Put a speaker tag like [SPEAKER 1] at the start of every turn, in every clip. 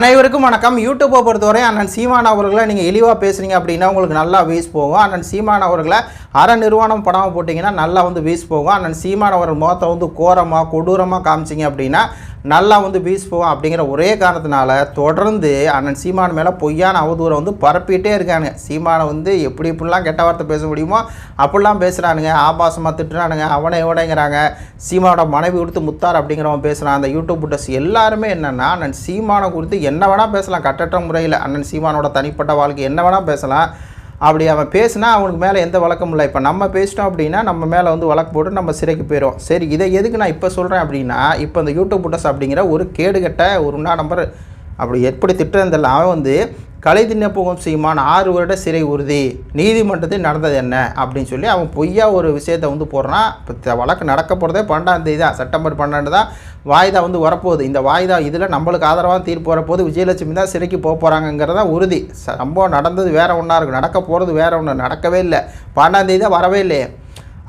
[SPEAKER 1] Me அனைவருக்கும் வணக்கம். யூடியூப்பை பொறுத்தவரை அண்ணன் சீமான் அவர்களை நீங்கள் இழிவாக பேசுறீங்க அப்படின்னா உங்களுக்கு நல்லா வீஸ் போகும். அண்ணன் சீமான் அவர்களை அற நிறுவனம் படமாக போட்டிங்கன்னா நல்லா வந்து வீஸ் போகும். அண்ணன் சீமான் அவர்கள் முகத்தை வந்து கோரமாக கொடூரமாக காமிச்சிங்க அப்படின்னா நல்லா வந்து வீஸ் போகும் அப்படிங்கிற ஒரே காரணத்தினால தொடர்ந்து அண்ணன் சீமான் மேலே பொய்யான அவதூறை வந்து பரப்பிட்டே இருக்கானுங்க சீமானை வந்து எப்படி இப்படிலாம் கெட்ட வார்த்தை பேச முடியுமோ அப்படிலாம் பேசுகிறானுங்க ஆபாசமாக திட்டுறானுங்க. அவனை எவனைங்கிறாங்க சீமானோட மனைவி கொடுத்து முத்தார் அப்படிங்கிறவன் பேசுகிறான் அந்த யூடியூப் புட்டஸ் எல்லாருமே என்னென்னா அண்ணன் சீமானை குறித்து என்ன வேணால் பேசலாம். கட்டற்ற முறையில் அண்ணன் சீமானோட தனிப்பட்ட வாழ்க்கை என்ன வேணால் பேசலாம். அப்படி அவன் பேசினா அவனுக்கு மேலே எந்த வழக்கமும் இல்லை. இப்போ நம்ம பேசிட்டோம் அப்படின்னா நம்ம மேலே வந்து வழக்கு போட்டு நம்ம சிறைக்கு போயிடும் சரி இதை எதுக்கு நான் இப்போ சொல்கிறேன் அப்படின்னா இப்போ இந்த யூடியூப் புட்டஸ் அப்படிங்கிற ஒரு கேடுகட்ட ஒரு உண்ணா நம்பர் அப்படி எப்படி திட்டத்தில் அவன் வந்து கலை தின்ன சீமான் ஆறு வருட சிறை உறுதி. நீதிமன்றத்தில் நடந்தது என்ன? அப்படின்னு சொல்லி அவன் பொய்யா ஒரு விஷயத்தை வந்து போடுறான். இப்போ வழக்கு நடக்க போகிறதே பன்னெண்டாம் தேதி தான். செப்டம்பர் பன்னெண்டு தான் வாய்தா வந்து வரப்போகுது. இந்த வாய்தா இதில் நம்மளுக்கு ஆதரவாக தீர்ப்பு வரப்போது விஜயலட்சுமி தான் சிறைக்கு போக போகிறாங்கங்கிறதா உறுதி. சம்பவம் நடந்தது வேறு ஒன்றா இருக்கும் நடக்க போகிறது வேறு ஒன்று நடக்கவே இல்லை. பன்னெண்டாம் தேதி தான் வரவே இல்லையே.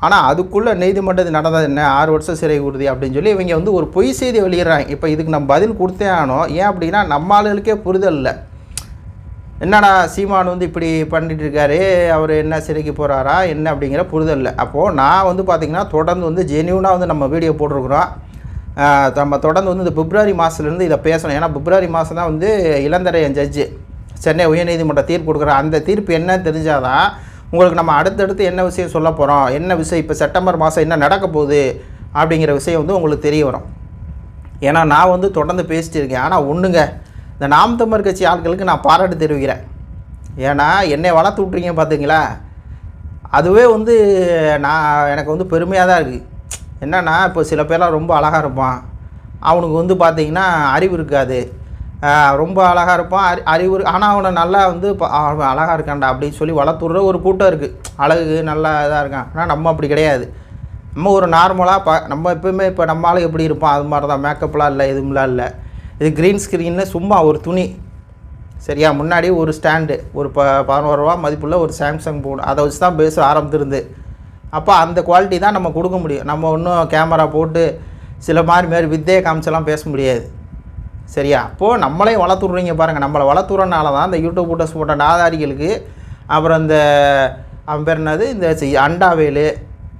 [SPEAKER 1] ஆனால் அதுக்குள்ளே நீதிமன்றத்தில் நடந்தது என்ன? ஆறு வருஷம் சிறை உறுதி அப்படின்னு சொல்லி இவங்க வந்து ஒரு பொய் செய்தி வெளியிடுறாங்க. இப்போ இதுக்கு நம்ம பதில் கொடுத்தே ஆனோம் ஏன் அப்படின்னா நம்ம ஆளுகளுக்கே புரிதல் இல்லை. என்னடா சீமான் வந்து இப்படி பண்ணிட்டு இருக்காரு அவர் என்ன சிறைக்கு போகிறாரா என்ன அப்படிங்கிற புரிதல் இல்லை அப்போது நான் வந்து பார்த்திங்கன்னா தொடர்ந்து வந்து ஜென்யூனாக வந்து நம்ம வீடியோ போட்டிருக்கிறோம். நம்ம தொடர்ந்து வந்து இந்த பிப்ரவரி மாதத்துலேருந்து இதை பேசணும். ஏன்னா பிப்ரவரி மாதம் தான் வந்து இளந்தரையன் ஜட்ஜு சென்னை உயர்நீதிமன்ற தீர்ப்பு கொடுக்குற அந்த தீர்ப்பு என்னன்னு தெரிஞ்சாதான் உங்களுக்கு நம்ம அடுத்தடுத்து என்ன விஷயம் சொல்ல போகிறோம் என்ன விஷயம்? இப்போ செப்டம்பர் மாதம் என்ன நடக்க போகுது? அப்படிங்கிற விஷயம் வந்து உங்களுக்கு தெரிய வரும். ஏன்னா நான் வந்து தொடர்ந்து பேசிட்டு இருக்கேன். ஆனால் ஒன்றுங்க இந்த நாம் தமிழ் கட்சி ஆட்களுக்கு நான் பாராட்டு தெரிவிக்கிறேன். ஏன்னா என்னை வளர்த்து விட்றீங்க பார்த்தீங்களா அதுவே வந்து நான் எனக்கு வந்து பெருமையாக தான் இருக்குது என்னன்னா இப்போ சில பேர்லாம் ரொம்ப அழகாக இருப்பான். அவனுக்கு வந்து பார்த்தீங்கன்னா அறிவு இருக்காது. ரொம்ப அழகாக இருப்பான். அறி அறிவு ஆனால் அவனை நல்லா வந்து அவன் அழகாக இருக்கான்டா அப்படின்னு சொல்லி வளர்த்து விட்ற ஒரு கூட்டம் இருக்குது அழகு நல்லா இதாக இருக்கான். ஆனால் நம்ம அப்படி கிடையாது. நம்ம ஒரு நார்மலாக ப நம்ம எப்பயுமே இப்போ நம்ம எப்படி இருப்பான்? அது மாதிரி தான் மேக்கப்லாம் இல்லை எதுவும்லாம் இல்லை. இது க்ரீன் ஸ்க்ரீனில் சும்மா ஒரு துணி. சரியா? முன்னாடி ஒரு ஸ்டாண்டு ஒரு ப பதினோரு ரூபா மதிப்புள்ள ஒரு சாம்சங் ஃபோன் அதை வச்சு தான் பேச ஆரம்பித்திருந்து அப்போ அந்த குவாலிட்டி தான் நம்ம கொடுக்க முடியும். நம்ம ஒன்றும் கேமரா போட்டு சில மாதிரி மாரி வித்தையை காமிச்செல்லாம் பேச முடியாது. சரியா? அப்போது நம்மளே வளர்த்துட்றீங்க பாருங்கள் நம்மளை வளர்த்துறனால தான் இந்த யூடியூப் போட்டஸ் போட்ட நாதாரிகளுக்கு அப்புறம் இந்த அவன் பேர் என்னது? இந்த அண்டாவேலு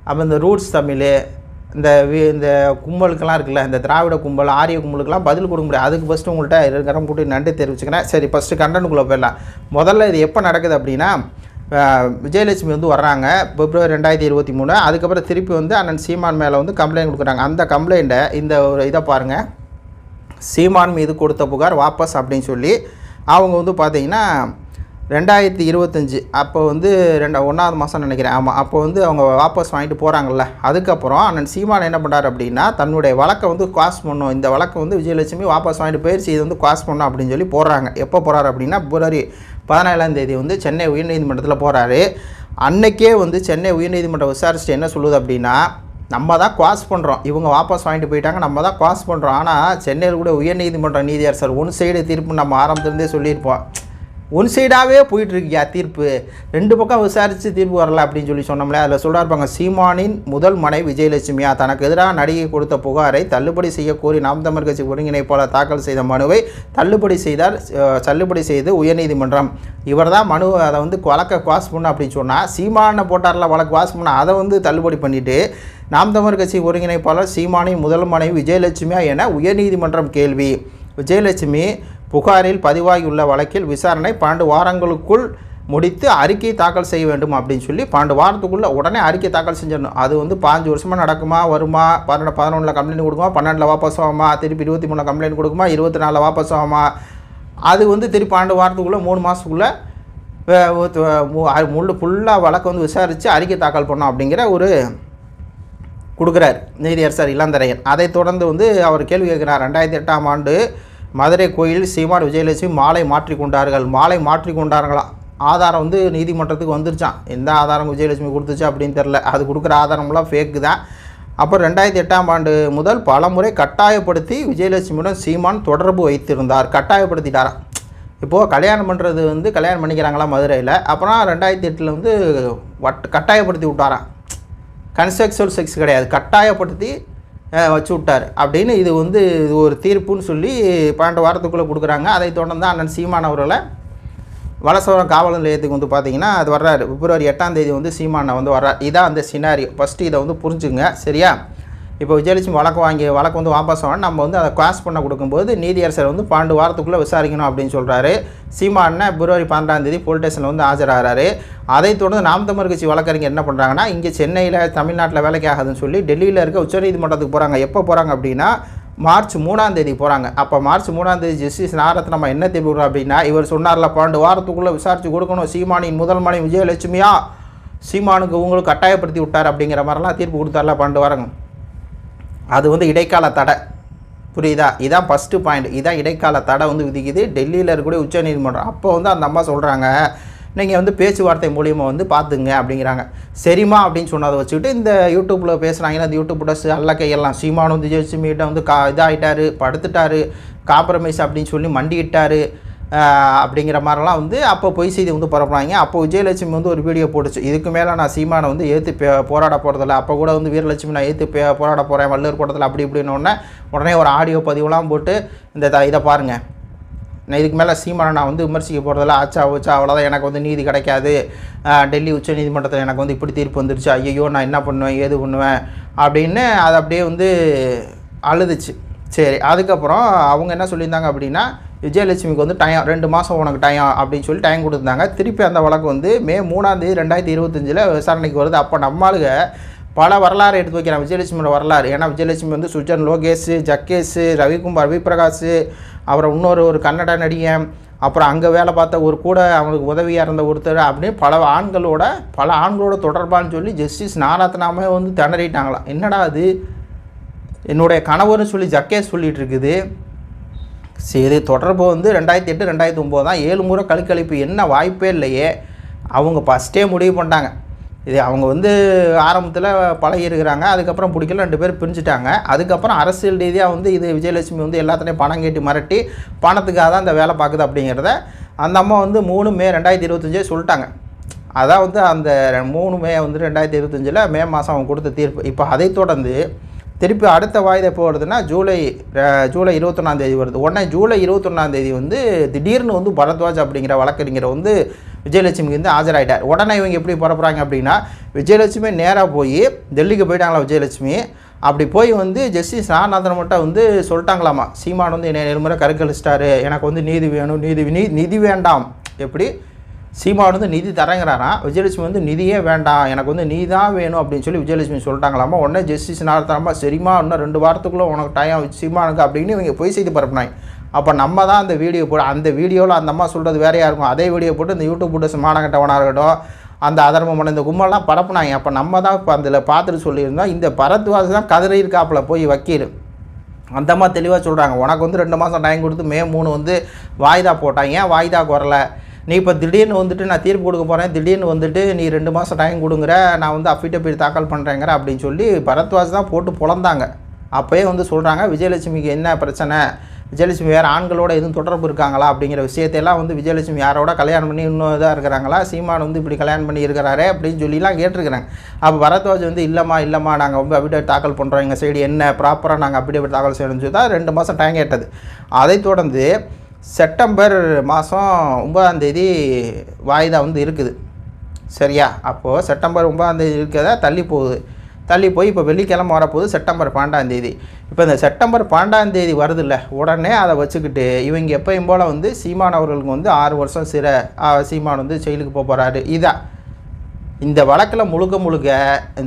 [SPEAKER 1] அப்புறம் இந்த ரூட்ஸ் தமிழ் இந்த வி- இந்த கும்பலுக்கெல்லாம் இருக்குல்ல இந்த திராவிட கும்பல் ஆரிய கும்பலுக்கெல்லாம் பதில் கொடுக்க முடியாது. அதுக்கு ஃபஸ்ட்டு உங்கள்கிட்ட இருக்கிற கூட்டி நன்றி தெரிவிச்சுக்கிறேன். சரி ஃபஸ்ட்டு கண்டனுக்குள்ளே போயிடலாம். முதல்ல இது எப்போ நடக்குது அப்படின்னா விஜயலட்சுமி வந்து வர்றாங்க பிப்ரவரி ரெண்டாயிரத்தி இருபத்தி மூணு. அதுக்கப்புறம் திருப்பி வந்து அண்ணன் சீமான் மேலே வந்து கம்ப்ளைண்ட் கொடுக்குறாங்க. அந்த கம்ப்ளைண்ட்டை இந்த ஒரு இதை பாருங்கள் சீமான் மீது கொடுத்த புகார் வாபஸ் அப்படின்னு சொல்லி அவங்க வந்து பார்த்தீங்கன்னா ரெண்டாயிரத்தி இருபத்தஞ்சி அப்போ வந்து ரெண்டா ஒன்றாவது மாதம் நினைக்கிறேன். ஆமாம் அப்போ வந்து அவங்க வாபஸ் வாங்கிட்டு போகிறாங்கல்ல அதுக்கப்புறம் அண்ணன் சீமான் என்ன பண்ணுறாரு அப்படின்னா தன்னுடைய வழக்கை வந்து காஸ் பண்ணும். இந்த வழக்கை வந்து விஜயலட்சுமி வாபஸ் வாங்கிட்டு போயிடுச்சு இது வந்து காஸ் பண்ணும் அப்படின்னு சொல்லி போடுறாங்க. எப்போ போகிறாரு அப்படின்னா பிப்ரவரி பதினேழாம் தேதி வந்து சென்னை உயர்நீதிமன்றத்தில் போகிறாரு அன்னைக்கே வந்து சென்னை உயர்நீதிமன்றம் விசாரிச்சுட்டு என்ன சொல்லுது அப்படின்னா நம்ம தான் குவாஸ் பண்ணுறோம் இவங்க வாபஸ் வாங்கிட்டு போயிட்டாங்க நம்ம தான் குவாஸ் பண்ணுறோம் ஆனால் சென்னையில் கூட உயர்நீதிமன்ற நீதியரசர் ஒன் சைடு தீர்ப்பு நம்ம ஆரம்பத்துலேருந்தே சொல்லியிருப்போம். ஒன் சைடாகவே போயிட்டுருக்கியா தீர்ப்பு. ரெண்டு பக்கம் விசாரித்து தீர்ப்பு வரல அப்படின்னு சொல்லி சொன்னோம்ல அதில் சொல்லிருப்பாங்க சீமானின் முதல் மனை விஜயலட்சுமியா? தனக்கு எதிராக நடிகை கொடுத்த புகாரை தள்ளுபடி செய்யக்கோரி நாம் தமிழ் கட்சி ஒருங்கிணைப்பாளர் தாக்கல் செய்த மனுவை தள்ளுபடி செய்தார் தள்ளுபடி செய்து உயர்நீதிமன்றம். இவர் தான் மனு அதை வந்து வழக்கை குவாஸ் பண்ண அப்படின்னு சொன்னால் சீமானை போட்டார்ல வழக்கு வாஸ் பண்ண அதை வந்து தள்ளுபடி பண்ணிவிட்டு நாம் தமிழ் கட்சி ஒருங்கிணைப்பாளர் சீமானின் முதல் மனைவி விஜயலட்சுமியா என உயர்நீதிமன்றம் கேள்வி. விஜயலட்சுமி புகாரில் பதிவாகியுள்ள வழக்கில் விசாரணை பன்னெண்டு வாரங்களுக்குள் முடித்து அறிக்கை தாக்கல் செய்ய வேண்டும் அப்படின்னு சொல்லி பன்னெண்டு வாரத்துக்குள்ளே உடனே அறிக்கை தாக்கல் செஞ்சிடணும். அது வந்து பாஞ்சு வருஷமாக நடக்குமா வருமா பன்னெண்டு பதினொன்றில் கம்ப்ளைண்ட் கொடுக்குமா பன்னெண்டில் வாபஸ் ஆகுமா திருப்பி இருபத்தி மூணில் கம்ப்ளைண்ட் கொடுக்குமா இருபத்தி நாலில் வாபஸ் ஆகுமா அது வந்து திருப்பி பன்னெண்டு வாரத்துக்குள்ளே மூணு மாதத்துக்குள்ளே முள்ளு ஃபுல்லாக வழக்கு வந்து விசாரித்து அறிக்கை தாக்கல் பண்ணோம் அப்படிங்கிற ஒரு கொடுக்குறார். நீதியரசர் இளந்தரையன். அதைத் தொடர்ந்து வந்து அவர் கேள்வி கேட்குறார். ரெண்டாயிரத்தி எட்டாம் ஆண்டு மதுரை கோயில் சீமான் விஜயலட்சுமி மாலை மாற்றி கொண்டார்கள். மாலை மாற்றி ஆதாரம் வந்து நீதிமன்றத்துக்கு வந்துருச்சான் எந்த ஆதாரம் விஜயலட்சுமி கொடுத்துச்சு அப்படின்னு தெரில அது கொடுக்குற ஆதாரம்லாம் ஃபேக்கு தான். அப்புறம் ரெண்டாயிரத்தி எட்டாம் ஆண்டு முதல் பலமுறை கட்டாயப்படுத்தி விஜயலட்சுமியுடன் சீமான் தொடர்பு வைத்திருந்தார். கட்டாயப்படுத்திட்டாராம். இப்போது கல்யாணம் பண்ணுறது வந்து கல்யாணம் பண்ணிக்கிறாங்களா மதுரையில்? அப்புறம் ரெண்டாயிரத்தி எட்டில் வந்து வட் கட்டாயப்படுத்தி விட்டாராம். கன்செக்சுவல் செக்ஸ் கிடையாது. கட்டாயப்படுத்தி வச்சு விட்டார். அப்படின்னு இது வந்து இது ஒரு தீர்ப்புன்னு சொல்லி பன்னெண்டு வாரத்துக்குள்ளே கொடுக்குறாங்க. அதை தொடர்ந்து அண்ணன் சீமான் அவர்களை வலசவரம் காவல் நிலையத்துக்கு வந்து பார்த்தீங்கன்னா அது வர்றாரு. பிப்ரவரி எட்டாம் தேதி வந்து சீமானை வந்து வர்றார். இதான் அந்த சினாரியோ ஃபஸ்ட்டு இதை வந்து புரிஞ்சுங்க. சரியா? இப்போ விஜயலட்சுமி வழக்கு வாங்கி வழக்கு வந்து வாபஸ் வாங்க நம்ம வந்து அதை காஸ் பண்ண கொடுக்கும்போது நீதியரசர் வந்து பன்னெண்டு வாரத்துக்குள்ளே விசாரிக்கணும் அப்படின்னு சொல்கிறாரு சீமானை பிப்ரவரி பன்னெண்டாம் தேதி போலீஸ் ஸ்டேஷனில் வந்து ஆஜராகிறாரு. அதைத் தொடர்ந்து நாம் தமிழ் கட்சி வழக்கறிஞர் என்ன பண்ணுறாங்கன்னா இங்கே சென்னையில் தமிழ்நாட்டில் வேலைக்கு ஆகாதுன்னு சொல்லி டெல்லியில் இருக்க உச்சநீதிமன்றத்துக்கு போகிறாங்க எப்போ போகிறாங்க அப்படின்னா மார்ச் மூணாம் தேதி போகிறாங்க அப்போ மார்ச் மூணாம் தேதி ஜஸ்டிஸ் நாரத் நம்ம என்ன தெரிவிக்கிறோம் அப்படின்னா இவர் சொன்னார்ல பன்னெண்டு வாரத்துக்குள்ளே விசாரித்து கொடுக்கணும். சீமானின் முதல் மனைவி விஜயலட்சுமியா? சீமானுக்கு உங்களுக்கு கட்டாயப்படுத்தி விட்டார் அப்படிங்கிற மாதிரிலாம் தீர்ப்பு கொடுத்தார்ல பன்னெண்டு வாரங்க அது வந்து இடைக்கால தடை. புரியுதா? இதான் ஃபஸ்ட்டு பாயிண்ட் இதான் இடைக்கால தடை வந்து விதிக்குது. டெல்லியில் இருக்கக்கூடிய உச்சநீதிமன்றம் அப்போ வந்து அந்த அம்மா சொல்கிறாங்க நீங்கள் வந்து பேச்சுவார்த்தை மூலியமாக வந்து பார்த்துங்க அப்படிங்கிறாங்க. சரிம்மா அப்படின்னு சொன்னதை வச்சுக்கிட்டு இந்த யூடியூப்பில் பேசுகிறாங்கன்னா அந்த யூடியூப் டஸ் அல்ல கையெல்லாம் சீமானு வந்து ஜெயலட்சுமிகிட்ட வந்து கா இதாகிட்டாரு படுத்துட்டாரு காம்ப்ரமைஸ் அப்படின்னு சொல்லி மண்டிக்கிட்டார் அப்படிங்கிற மாதிரிலாம் வந்து அப்போ பொய் செய்தி வந்து பரப்புனாங்க. அப்போ விஜயலட்சுமி வந்து ஒரு வீடியோ போட்டுச்சு. இதுக்கு மேலே நான் சீமானை வந்து ஏற்று போராட போகிறதில்ல அப்போ கூட வந்து வீரலட்சுமி நான் ஏற்று போராட போகிறேன் வள்ளுவர் கூட்டத்தில் அப்படி இப்படின்னு உடனே உடனே ஒரு ஆடியோ பதிவுலாம் போட்டு இந்த த- இதை பாருங்கள் நான் இதுக்கு மேலே சீமானை நான் வந்து விமர்சிக்க போகிறதில்ல ஆச்சா ஓச்சா அவ்வளோதான் எனக்கு வந்து நீதி கிடைக்காது. டெல்லி உச்ச நீதிமன்றத்தில் எனக்கு வந்து இப்படி தீர்ப்பு வந்துருச்சு. ஐயோ நான் என்ன பண்ணுவேன்? ஏது பண்ணுவேன்? அப்படின்னு அது அப்படியே வந்து அழுதுச்சு. சரி அதுக்கப்புறம் அவங்க என்ன சொல்லியிருந்தாங்க அப்படின்னா விஜயலட்சுமிக்கு வந்து டைம் ரெண்டு மாதம் உனக்கு டைம் அப்படின்னு சொல்லி டைம் கொடுத்துருந்தாங்க. திருப்பி அந்த வழக்கு வந்து மே மூணாந்தேதி ரெண்டாயிரத்தி இருபத்தஞ்சில் விசாரணைக்கு வருது. அப்போ நம்மளுக பல வரலாறு எடுத்து வைக்கிறேன் விஜயலட்சுமியோட வரலாறு. ஏன்னா விஜயலட்சுமி வந்து சுஜன் லோகேஷ் ஜக்கேஷ் ரவிக்குமார் ரவிபிரகாஷ் அப்புறம் இன்னொரு ஒரு கன்னட நடிகன் அப்புறம் அங்கே வேலை பார்த்த ஒரு கூட அவங்களுக்கு உதவியாக இருந்த ஒருத்தர் அப்படின்னு பல ஆண்களோட பல ஆண்களோட தொடர்பான்னு சொல்லி ஜஸ்டிஸ் நாராத்னாமே வந்து திணறிட்டாங்களாம். என்னடா அது என்னுடைய கணவர்னு சொல்லி ஜக்கேஷ் சொல்லிகிட்டு இருக்குது. சரி தொடர்பு வந்து ரெண்டாயிரத்தி எட்டு ரெண்டாயிரத்தி ஒம்பது தான் ஏழு முறை கழுக்கழிப்பு. என்ன வாய்ப்பே இல்லையே. அவங்க ஃபஸ்ட்டே முடிவு பண்ணிட்டாங்க. இது அவங்க வந்து ஆரம்பத்தில் பழகி இருக்கிறாங்க அதுக்கப்புறம் பிடிக்கல ரெண்டு பேரும் பிரிஞ்சுட்டாங்க. அதுக்கப்புறம் அரசியல் ரீதியாக வந்து இது விஜயலட்சுமி வந்து எல்லாத்திலையும் பணம் கேட்டு மிரட்டி பணத்துக்காக தான் இந்த வேலை பார்க்குது அப்படிங்கிறத அந்த அம்மா வந்து மூணு மே ரெண்டாயிரத்தி இருபத்தஞ்சே சொல்லிட்டாங்க. அதான் வந்து அந்த மூணு மே வந்து ரெண்டாயிரத்தி இருபத்தஞ்சில் மே மாதம் அவங்க கொடுத்த தீர்ப்பு. இப்போ அதை தொடர்ந்து திருப்பி அடுத்த வாய்தை எப்போ வருதுன்னா ஜூலை ஜூலை இருபத்தொன்னாந்தேதி வருது. உடனே ஜூலை இருபத்தொன்னாந்தேதி வந்து திடீர்னு வந்து பரத்வாஜ் அப்படிங்கிற வழக்கறிஞர் வந்து விஜயலட்சுமிக்கு வந்து ஆஜராயிட்டார். உடனே இவங்க எப்படி புறப்புறாங்க அப்படின்னா விஜயலட்சுமி நேராக போய் டெல்லிக்கு போயிட்டாங்களா விஜயலட்சுமி? அப்படி போய் வந்து ஜஸ்டிஸ் ராநாதன் மட்டும் வந்து சொல்லிட்டாங்களாமா சீமான் வந்து என்னை நெருமுறை கருக்கழிச்சிட்டாரு எனக்கு வந்து நீதி வேணும் நீதி நீ நிதி வேண்டாம். எப்படி? சீமான் வந்து நிதி தரங்கிறாராம். விஜயலட்சுமி வந்து நிதியே வேண்டாம் எனக்கு வந்து நீ தான் வேணும் அப்படின்னு சொல்லி விஜயலட்சுமி சொல்லிட்டாங்களாமா? உடனே ஜஸ்டிஸ் நார்த்தனமா சரிமா இன்னும் ரெண்டு வாரத்துக்குள்ளே உனக்கு டைம் சீமானுக்கு அப்படின்னு இவங்க போய் செய்து பரப்புனாங்க அப்போ நம்ம தான் அந்த வீடியோ போட அந்த வீடியோவில் அந்த அம்மா சொல்கிறது வேறையாக இருக்கும்? அதே வீடியோ போட்டு இந்த யூடியூப் போட்டு மானகட்டவனாக இருக்கட்டும் அந்த அதர்மமான இந்த கும்பலாம் பரப்புனாங்க. அப்போ நம்ம தான் இப்போ அதில் பார்த்துட்டு சொல்லியிருந்தோம் இந்த பரத்வாஸ் தான் கதிரை இருக்காப்புல போய் வக்கீல். அந்தம்மா தெளிவாக சொல்கிறாங்க உனக்கு வந்து ரெண்டு மாதம் டைம் கொடுத்து மே மூணு வந்து வாய்தா போட்டாங்க ஏன் வாய்தாக்கு குறலை நீ இப்போ திடீர்னு வந்துட்டு நான் தீர்ப்பு கொடுக்க போகிறேன் திடீர்னு வந்துட்டு நீ ரெண்டு மாதம் டைம் கொடுங்குற நான் வந்து அஃபிடபிட் தாக்கல் பண்ணுறேங்கிற அப்படின்னு சொல்லி பரத்வாஜ் தான் போட்டு புலந்தாங்க. அப்போயே வந்து சொல்கிறாங்க விஜயலட்சுமிக்கு என்ன பிரச்சனை? விஜயலட்சுமி வேறு ஆண்களோட எதுவும் தொடர்பு இருக்காங்களா? அப்படிங்கிற விஷயத்தையெல்லாம் வந்து விஜயலட்சுமி யாரோட கல்யாணம் பண்ணி இன்னும் இதாக இருக்கிறாங்களா? சீமான் வந்து இப்படி கல்யாணம் பண்ணி இருக்கிறாரே அப்படின்னு சொல்லிலாம் கேட்டிருக்கிறாங்க. அப்போ பரத்வாஜ் வந்து இல்லைம்மா இல்லைம்மா நாங்கள் வந்து அபிடேட் தாக்கல் பண்ணுறோம் எங்கள் சைடு என்ன? ப்ராப்பராக நாங்கள் அபிடேட் தாக்கல் செய்யணும்னு சொல்லி தான் ரெண்டு மாதம் டைம் கேட்டது. அதைத் தொடர்ந்து செப்டம்பர் மாதம் ஒன்பதாந்தேதி வாய்தா வந்து இருக்குது. சரியா? அப்போது செப்டம்பர் ஒம்பதாந்தேதி இருக்கிறதா தள்ளி போகுது. தள்ளி போய் இப்போ வெள்ளிக்கிழமை வரப்போகுது செப்டம்பர் பன்னெண்டாந்தேதி இப்போ இந்த செப்டம்பர் பன்னெண்டாந்தேதி வருதுல்ல உடனே அதை வச்சுக்கிட்டு இவங்க எப்பயும் போல் வந்து சீமான் அவர்களுக்கு வந்து ஆறு வருஷம் சிறை சீமான் வந்து ஜெயிலுக்கு போக போகிறாரு இதான் இந்த வழக்கில் முழுக்க முழுக்க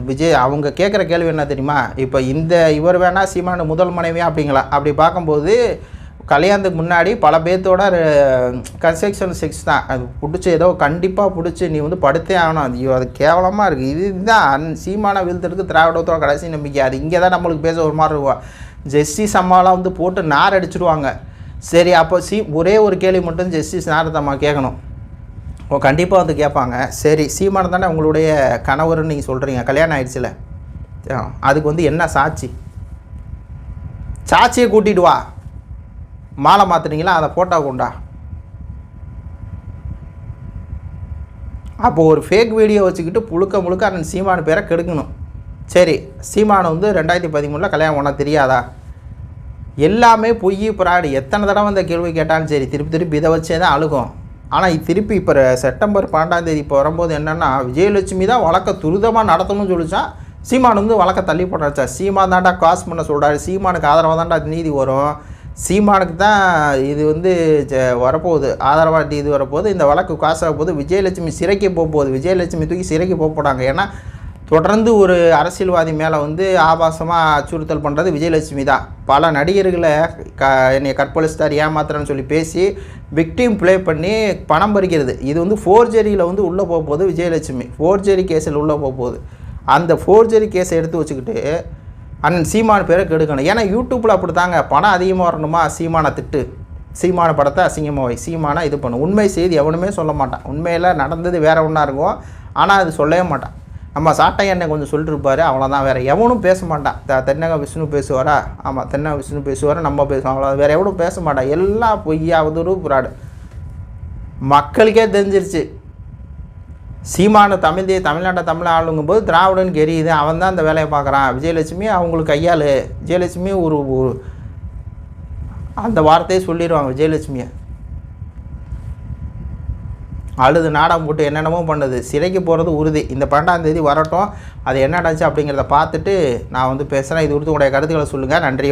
[SPEAKER 1] விஜய் அவங்க கேட்குற கேள்வி என்ன தெரியுமா? இப்போ இந்த இவர் வேணால் சீமானு முதல் மனைவியா அப்படிங்களா? அப்படி பார்க்கும்போது கல்யாணத்துக்கு முன்னாடி பல பேர்த்தோட கன்ஸ்ட்ரக்ஷன் செக்ஸ் தான். அது பிடிச்சி ஏதோ கண்டிப்பாக பிடிச்சி நீ வந்து படுத்தே ஆகணும். அது ஐயோ, அது கேவலமாக இருக்குது இதுதான். சீமான வீழ்த்தருக்கு திராவிடத்தோட கடைசி நம்பிக்கை. அது இங்கே தான் நம்மளுக்கு பேச ஒரு மாதிரி இருக்கும். ஜெஸ்டி சம்மாலாம் வந்து போட்டு நார் அடிச்சிடுவாங்க சரி அப்போ சி ஒரே ஒரு கேள்வி மட்டும் ஜஸ்டிஸ் நாரதம்மா கேட்கணும். ஓ கண்டிப்பாக வந்து கேட்பாங்க. சரி சீமானம் தானே உங்களுடைய கணவர்னு நீங்கள் சொல்கிறீங்க கல்யாணம் ஆயிடுச்சுல. அதுக்கு வந்து என்ன சாட்சி? சாட்சியை கூட்டிட்டு வா. மாலை மாற்றுறீங்களா அதை ஃபோட்டோ கொண்டா அப்போது ஒரு ஃபேக் வீடியோ வச்சுக்கிட்டு புழுக்க முழுக்க அண்ணன் சீமானு பேரை கெடுக்கணும். சரி சீமான் வந்து ரெண்டாயிரத்தி பதிமூணில் கல்யாணம் பண்ணால் தெரியாதா? எல்லாமே பொய் பிராடு. எத்தனை தடவை அந்த கேள்வி கேட்டாலும் சரி திருப்பி திருப்பி இதை வச்சே தான் அழுகும். ஆனால் திருப்பி இப்போ செப்டம்பர் பன்னெண்டாம் தேதி இப்போ வரும்போது என்னென்னா விஜயலட்சுமி தான் வழக்க துரிதமாக நடத்தணும்னு சொல்லிச்சான் சீமான் வந்து வழக்க தள்ளி போட்டாச்சா? சீமான் தாண்டா காசு பண்ண சொல்கிறாரு சீமானுக்கு ஆதரவாக தாண்டா நீதி வரும். சீமானுக்கு தான் இது வந்து ஜ- வரப்போகுது. ஆதரவாட்டி இது வரப்போகுது. இந்த வழக்கு காசாக போகுது விஜயலட்சுமி சிறைக்கு போக போகுது விஜயலட்சுமி தூக்கி சிறைக்கு போக போகிறாங்க ஏன்னா தொடர்ந்து ஒரு அரசியல்வாதி மேலே வந்து ஆபாசமாக அச்சுறுத்தல் பண்ணுறது விஜயலட்சுமி தான். பல நடிகர்களை க என்னை கற்பழிச்சிட்டார் ஏமாத்துறேன்னு சொல்லி பேசி விக்டிம் ப்ளே பண்ணி பணம் பறிக்கிறது. இது வந்து ஃபோர்ஜெரியில் வந்து உள்ளே போக போகுது விஜயலட்சுமி ஃபோர்ஜெரி கேஸில் உள்ளே போக போகுது அந்த ஃபோர்ஜெரி கேஸை எடுத்து வச்சுக்கிட்டு அண்ணன் சீமான் பேரை கெடுக்கணும். ஏன்னா யூடியூப்பில் அப்படி தாங்க பணம் அதிகமாக வரணுமா? சீமானை திட்டு. சீமான படத்தை அசிங்கமாக வை. சீமானை இது பண்ணும் உண்மை செய்தி எவனுமே சொல்ல மாட்டான். உண்மையில் நடந்தது வேறு ஒன்றா இருக்கும். ஆனால் அது சொல்லவே மாட்டான். நம்ம சாட்டை என்னை கொஞ்சம் சொல்லிட்டுருப்பாரு அவ்வளோதான் வேறு எவனும் பேச மாட்டான். த தென்னக விஷ்ணு பேசுவாரா? ஆமாம் தென்னக விஷ்ணு பேசுவாரா. நம்ம பேசுவோம். அவ்வளோ வேறு எவனும் பேச மாட்டான். எல்லாம் ஒரு புராடு மக்களுக்கே தெரிஞ்சிருச்சு. சீமான தமிழ் தே தமிழ்நாட்டை தமிழ் ஆளுங்கும் போது திராவிடனுக்கு எரியுது அவன் தான் அந்த வேலையை பார்க்குறான். விஜயலட்சுமி அவங்களுக்கு கையாள். விஜயலட்சுமி ஒரு ஒரு அந்த வார்த்தையை சொல்லிடுவாங்க விஜயலட்சுமியை. அழுது நாடகம் போட்டு என்னென்னமோ பண்ணுது. சிறைக்கு போகிறது உறுதி. இந்த பன்னெண்டாந்தேதி வரட்டும். அது என்ன நடந்துச்சு அப்படிங்கிறத பார்த்துட்டு நான் வந்து பேசுகிறேன் இது குறித்து உங்களுடைய கருத்துக்களை சொல்லுங்கள் நன்றி